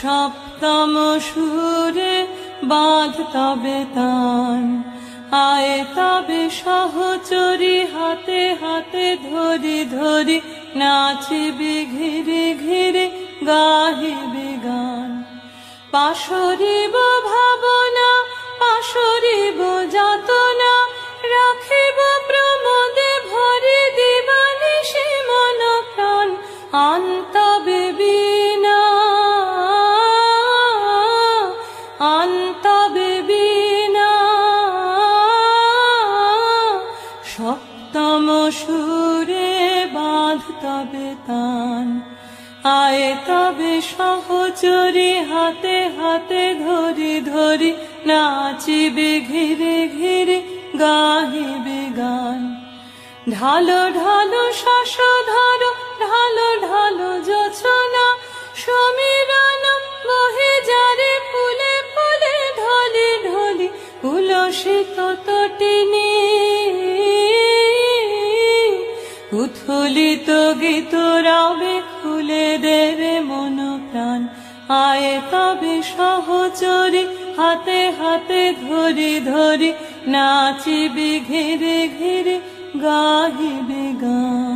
সপ্তম সুরে বাঁধ তবে তান। আয় তবে সহচরি, হাতে হাতে ধরি ধরি নাচিবি ঘিরে ঘিরে গাহিবি গান। পাশরিবা সুরে বাঁধ তবে তান। আয় তবে সহচরি, হাতে হাতে ধরি ধরি নাচিবে ঘিরে ঘিরে, গাহিবে গান। ঢালো ঢালো শ্বাস ধরো ঢালো ঢালো যোচনা, সমীরণ বহে যারে ফুলে ফুলে ঢলি ঢলি উলসিত তটিনী উথলিত গীত রাবে খুলে দেবে মন প্রাণ। আয় তবে সহচরি, হাতে হাতে ধরি ধরি, নাচিবি ঘিরে ঘিরে, গাহিবে গান।